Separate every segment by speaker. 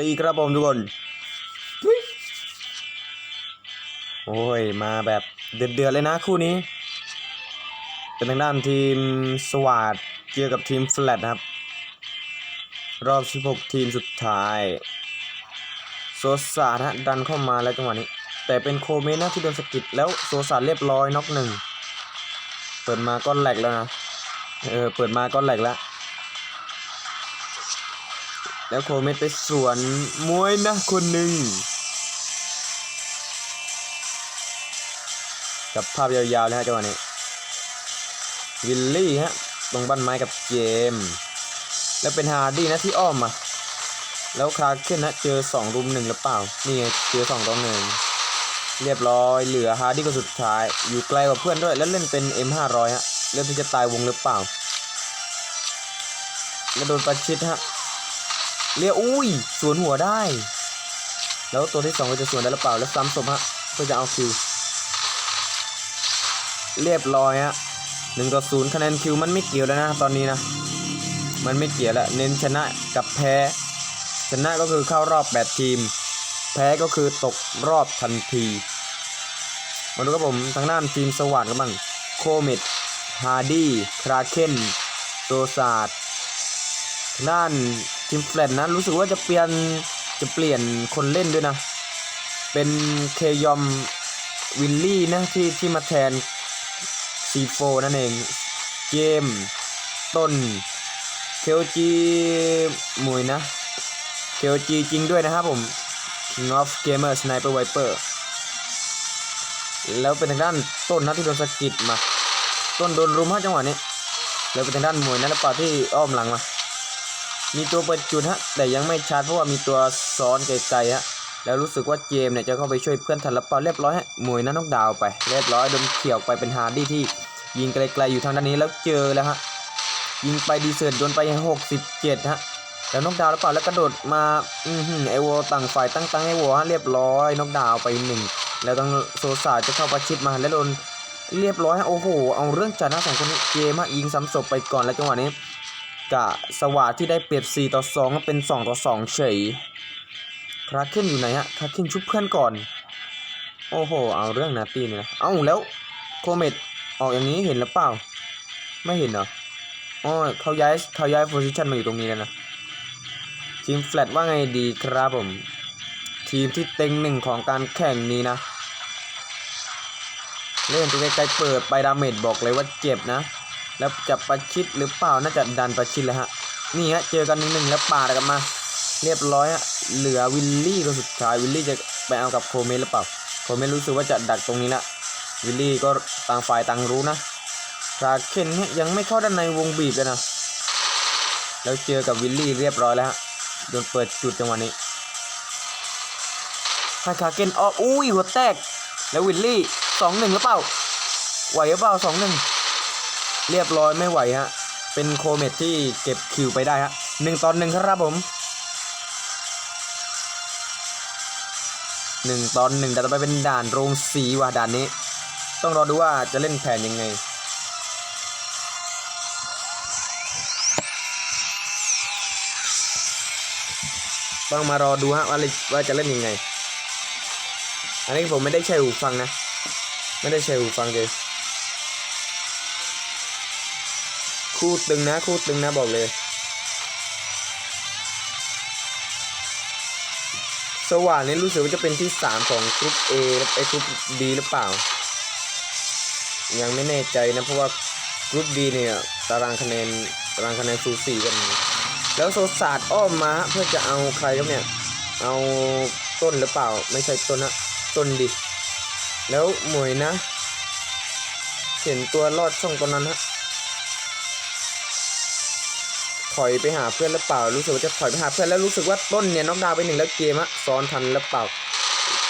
Speaker 1: ดีครับผมทุกคนโอ้ย มาแบบเดือดๆเลยนะคู่นี้ เป็นทางด้านทีมสวาดเจอกับทีมแฟลตนะครับ รอบ 16 ทีมสุดท้าย โซซาดฮะดันเข้ามาแล้วจังหวะนี้ แต่เป็นโคเมนะที่โดนสกิดแล้วโซซาเรียบร้อยน็อกหนึ่ง เปิดมาก็แหลกแล้วนะ เออ เปิดมาก็แหลกแล้ว แล้วโคเมตไปสวนมวยนะคนหนึ่งกับภาพยาวๆเลยฮะจังหวะนี้ วิลลี่ฮะตรงบ้านไม้กับเจม แล้วเป็นฮาร์ดี้นะที่อ้อมมา แล้วคราเคนนะเจอ2รุมหนึ่งหรือเปล่า นี่เจอ2ต่อหนึ่งเรียบร้อยเหลือฮาร์ดี้ก็สุดท้าย อยู่ไกลกว่าเพื่อนด้วย แล้วเล่นเป็น M500 ฮะเริ่มที่จะตายวงหรือเปล่า แล้วโดนประชิดฮะ เรียอุ้ยสวนหัวได้ แล้วตัวที่สองก็จะสวนได้หรือเปล่าแล้วซ้ำศพฮะเพื่อจะเอาคิว เรียบร้อยฮะหนึ่งต่อศูนย์คะแนนคิวมันไม่เกี่ยวแล้วนะตอนนี้นะ มันไม่เกี่ยวแล้วเน้นชนะกับแพ้ ชนะก็คือเข้ารอบ 8 ทีม แพ้ก็คือตกรอบทันที มาดูครับผมทางด้านทีมสวัสดิ์กันบ้างโคเมดฮาร์ดี้คราเคนโซซาดด้าน ทีมแฟลตนะรู้สึกว่าจะเปลี่ยนจะเปลี่ยนคนเล่นด้วยนะ เป็นเคยอมวิลลี่นะที่ที่มาแทนซีโฟนั่นเองเกมต้นเคลจีมวยนะเคลจีจริงด้วยนะครับผม King of Gamer Sniper Viper แล้วเป็นทางด้านต้นนะที่โดนสะกิดมา ต้นโดนรุมห้าจังหวะนี้ แล้วเป็นทางด้านมวยนะแล้วป่าที่อ้อมหลังมา มีตัวเปิดจุดฮะ แต่ยังไม่ชาร์จเพราะว่ามีตัวซ้อนไกลๆฮะ แล้วรู้สึกว่าเจมเนี่ยจะเข้าไปช่วยเพื่อนทันล้วเปล่าเรียบร้อยฮะมวยนั้นนกดาวไป เรียบร้อยโดนเขี่ยวไปเป็นฮาร์ดี้ที่ยิงไกลๆอยู่ทางด้านนี้แล้วเจอแล้วฮะ ยิงไปดีเซิร์ตโดนไปหกสิบเจ็ดฮะ แล้วนกดาวแล้วเปล่าแล้วกระโดดมา อือหือไอโวต่างฝ่ายตั้งตั้งไอโวฮะเรียบร้อยนกดาวไปหนึ่งแล้วต้องโซซาจะเข้าประชิดมาแล้วโดนเรียบร้อยฮะโอ้โห เอาเรื่องจัดนะสองคนนี้เกมฮะยิงซ้ำศพไปก่อนแล้วจังหวะนี้ กะสวาที่ได้เปรียบ4ต่อ2 เป็น 2 ต่อ 2 เฉยคราเคนอยู่ไหนฮะคราเคนชุบเพื่อนก่อน โอ้โห เอาเรื่องนาตีเนี่ยนะ เอ้าแล้วโคเมตออกอย่างนี้เห็นหรือเปล่า ไม่เห็นเหรออ๋อเขาย้ายเขาย้ายโพซิชันมาอยู่ตรงนี้แล้วนะ ทีมแฟลตว่าไงดีครับผม ทีมที่เต็งหนึ่งของการแข่งนี้นะ เล่นตัวไกลๆเปิดไปดาเมจบอกเลยว่าเจ็บนะ แล้วจะประชิดหรือเปล่าน่าจะดันประชิดเลยฮะนี่ฮะเจอกันหนึ่งหนึ่งแล้วปาดกันมา เรียบร้อยฮะเหลือวิลลี่ตัวสุดท้ายวิลลี่จะไปเอากับโคเมนหรือเปล่าโคเมนรู้สึกว่าจะดักตรงนี้ละวิลลี่ก็ต่างฝ่ายต่างรู้นะคราเคนเนี่ยยังไม่เข้าด้านในวงบีบเลยนะแล้วเจอกับวิลลี่เรียบร้อยแล้วฮะโดนเปิดจุดจังหวะนี้ให้คราเคนออกอุ้ยหัวแตก แล้ววิลลี่สองหนึ่งหรือเปล่าไหวหรือเปล่าสองหนึ่ง เรียบร้อยไม่ไหวฮะ เป็นโคเมตที่เก็บคิวไปได้ฮะหนึ่งตอนหนึ่งครับผมหนึ่งตอนหนึ่งแต่ต่อไปเป็นด่านโรงสีว่ะด่านนี้ ต้องรอดูว่าจะเล่นแผนยังไงต้องมารอดูฮะว่าว่าจะเล่นยังไง อันนี้ผมไม่ได้ใช้หูฟังนะ ไม่ได้ใช้หูฟังเลย คู่ตึงนะ คู่ตึงนะบอกเลย สว่านนี่รู้สึกว่าจะเป็นที่สามของกรุ๊ป A และไอกรุ๊ป D หรือเปล่า ยังไม่แน่ใจนะ เพราะว่ากรุ๊ป D เนี่ยตารางคะแนนตารางคะแนนสูสีกัน แล้วโซศาสตร์อ้อมมาเพื่อจะเอาใครครับเนี่ย เอาต้นหรือเปล่า ไม่ใช่ต้นนะต้นดิ แล้วหมวยนะ เห็นตัวลอดช่องตรงนั้นฮะ ถอยไปหาเพื่อนหรือเปล่า รู้สึกว่าจะถอยไปหาเพื่อนแล้วรู้สึกว่าต้นเนี่ยน็อกดาวไปหนึ่งแล้วเกมฮะซ้อนทันหรือเปล่า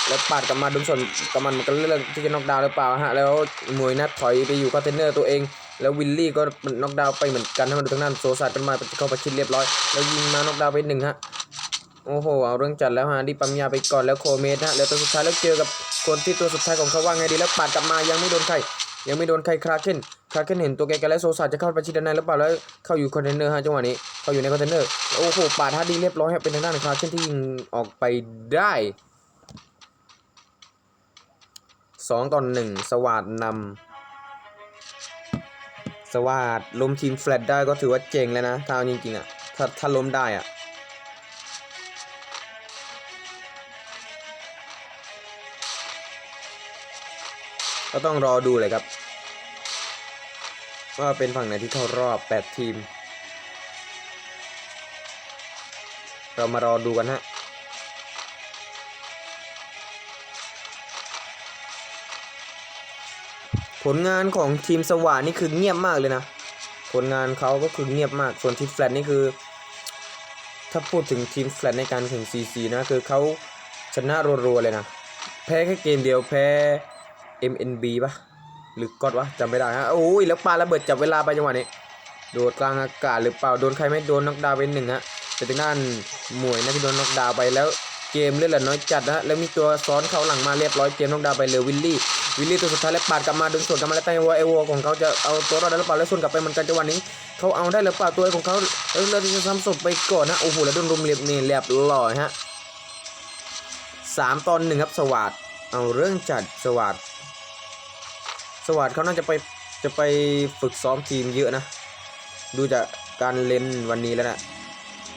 Speaker 1: แล้วปาดกลับมาดุมส่วนกับมันมันก็เรื่องที่จะน็อกดาวหรือเปล่าฮะแล้วมวยนะถอยไปอยู่คอนเทนเนอร์ตัวเอง แล้ววิลลี่ก็น็อกดาวไปเหมือนกันทั้งหมดทั้งนั้นโซซัดเป็นมาเข้าประชิดเรียบร้อยแล้วยิงมาน็อกดาวไปหนึ่งฮะโอ้โห เอาเรื่องจัดแล้วฮะดิปั๊มยาไปก่อนแล้วโคเมสฮะ แล้วตัวสุดท้ายแล้วเจอกับคนที่ตัวสุดท้ายของเขาว่าไงดีแล้วปาดกลับมายังไม่โดนใคร ยังไม่โดนใครคราเคน คคาเคนเห็นตัวแกกันแล้วโซซาจะเข้าไปชิดด้านในหรือเปล่าแล้วเข้าอยู่คอนเทนเนอร์ฮะจังหวะนี้เข้าอยู่ในคอนเทนเนอร์โอ้โหปาดฮาร์ดีเรียบร้อยเป็นทางด้านคาเคนที่ยิงออกไปได้สองต่อหนึ่งสวัสดนำสวัสดล้มทีมแฟลตได้ก็ถือว่าเจ๋งแล้วนะถ้าเอาจริงๆอะถ้าถ้าล้มได้อะก็ต้องรอดูเลยครับ ว่าเป็นฝั่งไหนที่เข้ารอบ 8 ทีม เรามารอดูกันฮะผลงานของทีมสว่านนี่คือเงียบมากเลยนะ ผลงานเขาก็คือเงียบมาก ส่วนทีมแฟลตนี่คือ ถ้าพูดถึงทีมแฟลตในการแข่ง CC นะคือเขาชนะรัวๆเลยนะ แพ้แค่เกมเดียวแพ้ MNB ปะ หรือกอดวะจำไม่ได้ฮะโอ้ยแล้วปาระเบิดจับเวลาไปจังหวะนี้โดดกลางอากาศหรือเปล่าโดนใครไม่โดนน็อกดาวน์ไปหนึ่งฮะแต่ทางด้านหมวยนะที่โดนน็อกดาวไปแล้วเกมเลือดเหลือน้อยจัดนะแล้วมีตัวซ้อนเข้าหลังมาเรียบร้อยเกมน็อกดาวไปเลือวิลลี่วิลลี่ตัวสุดท้ายแล้วปาดกลับมาโดนสวนกลับมาแล้วแต่วัวไอวัวของเขาจะเอาตัวรอดได้หรือเปล่าแล้วส่วนกลับไปเหมือนกันจังหวะนี้เขาเอาได้หรือเปล่าตัวของเขาเออเราจะซ้ำศพไปก่อนนะโอ้โหแล้วโดนรุมเรียบนี่เรียบร้อยฮะสามตอนหนึ่งครับสวัสดเอาเรื่องจัดสวัสด สวัสดเขาน่าจะไปจะไปฝึกซ้อมทีมเยอะนะ ดูจากการเล่นวันนี้แล้วนะ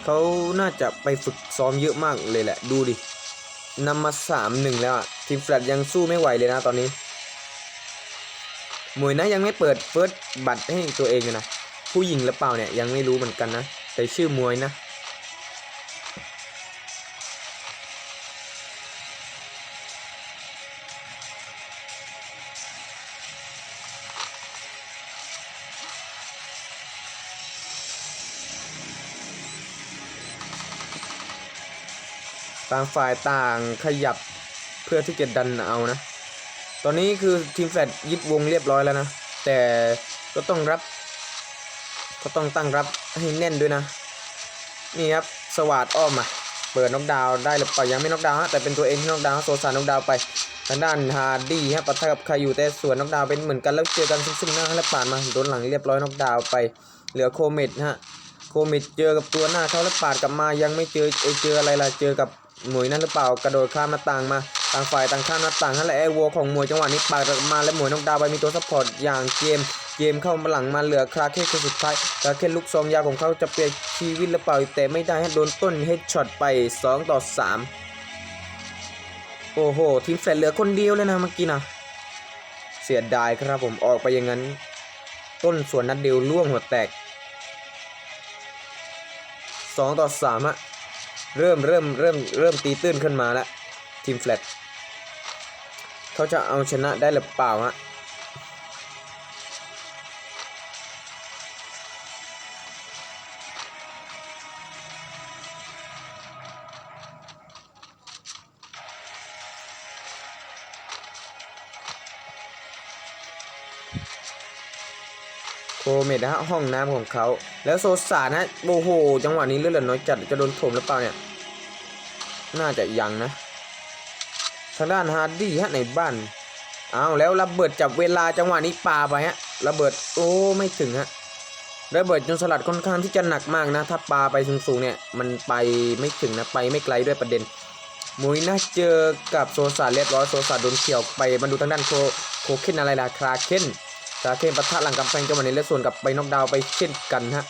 Speaker 1: เขาน่าจะไปฝึกซ้อมเยอะมากเลยแหละ ดูดินำมาสามหนึ่งแล้วอะทีมแฟลตยังสู้ไม่ไหวเลยนะตอนนี้มวยนะยังไม่เปิดเฟิร์สบัตรให้ตัวเองเลยนะ ผู้หญิงหรือเปล่าเนี่ยยังไม่รู้เหมือนกันนะ แต่ชื่อมวยนะ ต่างฝ่ายต่างขยับเพื่อที่จะดันเอานะ ตอนนี้คือทีมแฟลตยึดวงเรียบร้อยแล้วนะ แต่ก็ต้องรับ ก็ต้องตั้งรับให้แน่นด้วยนะ นี่ครับสวัสดอ้อมมาเปิดน็อกดาวได้หรือเปล่ายังไม่น็อกดาวฮะแต่เป็นตัวเองที่น็อกดาวโซซาน็อกดาวไปทางด้านฮาร์ดี้ฮะปะทะกับใครอยู่แต่ส่วนน็อกดาวเป็นเหมือนกันแล้วเจอกันซึ่งๆหน้าแล้วปาดมาโดนหลังเรียบร้อยน็อกดาวไป เหลือโคเมดฮะโคเมดเจอกับตัวหน้าเขาแล้วปาดกลับมายังไม่เจอเอยเจออะไรล่ะเจอกับ หมวยนั่นหรือเปล่ากระโดดข้ามหน้าต่างมาต่างฝ่ายต่างข้ามหน้าต่างนั่นแหละไอ้วัวของหมวยจังหวะนี้ปาดกมาแล้วหมวยน้องดาวไปมีตัวซัพพอร์ตอย่างเกมเกมเข้ามาหลังมาเหลือคราเค้คนสุดท้ายคราเค้ลูกซองยาวของเขาจะเปลี่ยนชีวิตหรือเปล่าแต่ไม่ได้ฮะโดนต้นเฮดช็อตไป 2 ต่อ 3 โอ้โหทีมแฟลตเหลือคนเดียวเลยนะเมื่อกี้นะเสียดายครับผมออกไปอย่างนั้น ต้นส่วนนัดเดียวล่วงหัวแตกสองต่อสามอะ เริ่มเริ่มเริ่มเริ่มตีตื้นขึ้นมาแล้วทีมแฟลตเขาจะเอาชนะได้หรือเปล่าฮะ โคเมดนะฮะห้องน้ำของเขา แล้วโซซานะโอ้โหจังหวะนี้เลือดเหลือน้อยจัดจะโดนถมหรือเปล่าเนี่ย น่าจะยังนะ ทางด้านฮาร์ดี้ฮะในบ้านเอาแล้วระเบิดจับเวลาจังหวะนี้ปาไปฮะระเบิดโอ้ไม่ถึงฮะระเบิดจนสลัดค่อนข้างที่จะหนักมากนะ ถ้าปาไปสูงๆเนี่ยมันไปไม่ถึงนะไปไม่ไกลด้วยประเด็นมุยนะเจอกับโซซาเรียบร้อยโซซาโดนเขี่ยวไปมาดูทางด้านโคโคเคนอะไรล่ะคราเคน คราเคนปะทะหลังกำแพงจังหวะนี้แล้วส่วนกับไปน็อกดาวไปเช่นกันฮะ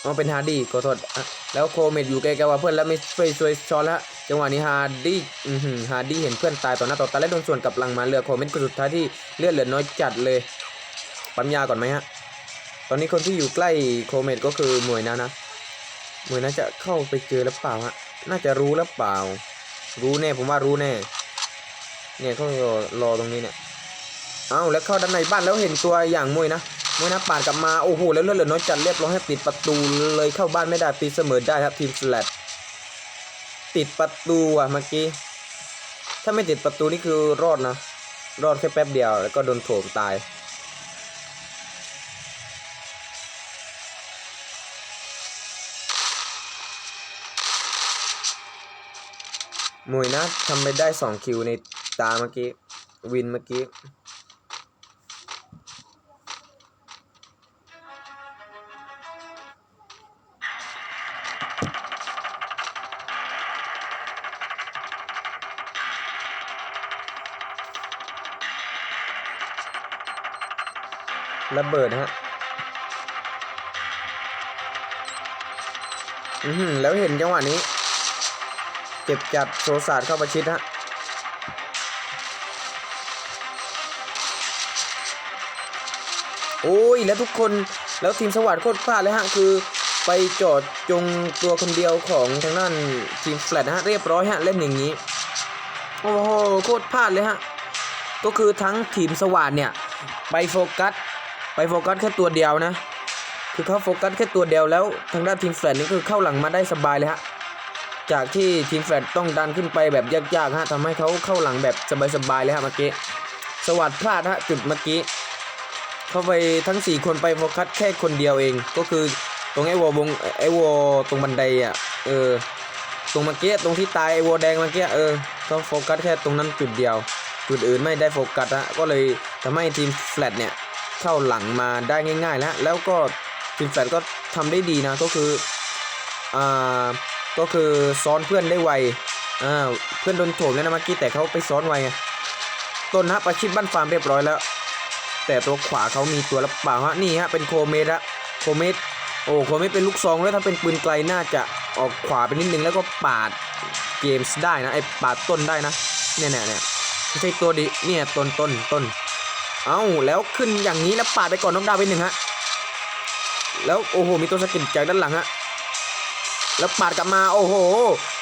Speaker 1: เอาเป็นฮาร์ดี้ขอโทษอะแล้วโคเมดอยู่ไกลๆว่าเพื่อนแล้วไม่ช่วยช่วยช้อนแล้วจังหวะนี้ฮาร์ดี้อือหือฮาร์ดี้เห็นเพื่อนตายต่อหน้าต่อตาและโดนส่วนกับหลังมาเลือโคเมนต์คนสุดท้ายที่เลือดเหลือน้อยจัดเลยปั๊มยาก่อนไหมฮะตอนนี้คนที่อยู่ใกล้โคเมตก็คือหมวยนะนะหมวยนะจะเข้าไปเจอหรือเปล่าฮะน่าจะรู้หรือเปล่า รู้แน่ผมว่ารู้แน่ เนี่ยเขารอตรงนี้เนี่ย เอ้าแล้วเข้าด้านในบ้านแล้วเห็นตัวอย่างมวยนะมวยนะปาดกลับมาโอ้โหแล้วเลือดเหลือน้อยจัดเรียบร้อยให้ปิดประตูเลยเข้าบ้านไม่ได้ตีเสมอได้ครับทีมสแลตติดประตูอะเมื่อกี้ถ้าไม่ติดประตูนี่คือรอดนะรอดแค่แป๊บเดียวแล้วก็โดนโถมตายมวยนะทำไปได้สองคิวในตาเมื่อกี้ วินเมื่อกี้ ระเบิดฮะอือหือแล้วเห็นจังหวะนี้ เจ็บจัดโซซาดเข้าประชิดฮะโอ้ยแล้วทุกคนแล้วทีมสวัสด์โคตรพลาดเลยฮะคือไปจอดจงตัวคนเดียวของทางด้านทีมแฟลตนะฮะเรียบร้อยฮะเล่นอย่างนี้ โอ้โหโคตรพลาดเลยฮะก็คือทั้งทีมสวัสด์เนี่ย ไปโฟกัส ไปโฟกัสแค่ตัวเดียวนะ คือเขาโฟกัสแค่ตัวเดียวแล้วทางด้านทีมแฟลตนี่คือเข้าหลังมาได้สบายเลยฮะ จากที่ทีมแฟลตต้องดันขึ้นไปแบบยากๆฮะทำให้เขาเข้าหลังแบบสบายๆเลยฮะเมื่อกี้ สวัสด์พลาดฮะจุดเมื่อกี้ เข้าไปทั้ง 4 คนไปโฟกัสแค่คนเดียวเอง ก็คือตรงไอ้วอวงไอ้วอตรงบันไดอะ เออ ตรงเมื่อกี้ตรงที่ตายไอ้วอแดงเมื่อกี้เออก็โฟกัสแค่ตรงนั้นจุดเดียว จุดอื่นไม่ได้โฟกัสฮะ ก็เลยทำให้ทีมแฟลตเนี่ย เข้าหลังมาได้ง่าย ๆ แล้ว แล้วก็ทีมแฟลตก็ทำได้ดีนะก็คืออ่าก็คือซ้อนเพื่อนได้ไวอ่าเพื่อนโดนโถมแล้วนะเมื่อกี้แต่เขาไปซ้อนไวไงต้นฮะประชิดบ้านฟาร์มเรียบร้อยแล้ว แต่ตัวขวาเขามีตัวรับเปล่าฮะนี่ฮะเป็นโคเมดอะโคเมดโอ้โคเมดเป็นลูกซองแล้วถ้าเป็นปืนไกลน่าจะออกขวาไปนิดนึงแล้วก็ปาดเกมส์ได้นะไอปาดต้นได้นะเนี่ยเนี่ยเนี่ยไม่ใช่ตัวดิเนี่ยต้นต้นต้น เอ้าแล้วขึ้นอย่างนี้แล้วปาดไปก่อนน้องดาวไปหนึ่งฮะแล้วโอ้โหมีตัวสกิดจากด้านหลังฮะแล้วปาดกลับมาโอ้โห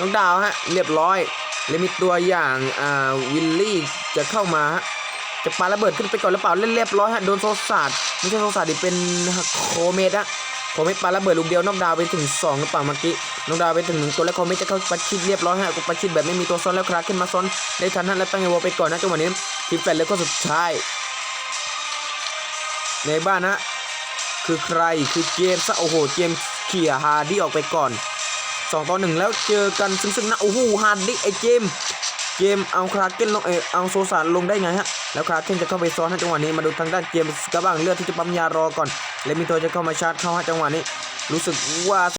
Speaker 1: น้องดาวฮะเรียบร้อยแล้วมีตัวอย่างอ่าวิลลี่จะเข้ามาฮะจะปาระเบิดขึ้นไปก่อนหรือเปล่าเล่นเรียบร้อยฮะโดนโซซาดไม่ใช่โซซาดดิเป็นโคเมดอะโคเมดปาระเบิดลูกเดียวน้อกดาวไปถึง2หรือเปล่าเมื่อกี้น้อกดาวไปถึงหนึ่งตัวแล้วโคเมดจะเข้าประชิดเรียบร้อยฮะกูประชิดแบบไม่มีตัวซ้อนแล้วคราขึ้นมาซ้อนได้ทันฮะแล้วตั้งไอวอลไปก่อนนะจังหวะนี้ทีมแฟนเลยก็สุดท้าย ในบ้านฮะคือใครคือเจมส์ซะโอ้โหเจมส์เขี่ยฮาร์ดี้ออกไปก่อนสองต่อหนึ่งแล้วเจอกันซึ่งซึ่งนะโอ้โหฮาร์ดี้ไอเจมส์เกมเอาคราเก้นลงเออเอาโซซานลงได้ไงฮะแล้วคราเก้นจะเข้าไปซ้อนให้จังหวะนี้มาดูทางด้านเกมส์กระบางเลือดที่จะปั๊มยารอก่อน และมีตัวจะเข้ามาชาร์จเข้าฮะจังหวะนี้ รู้สึกว่า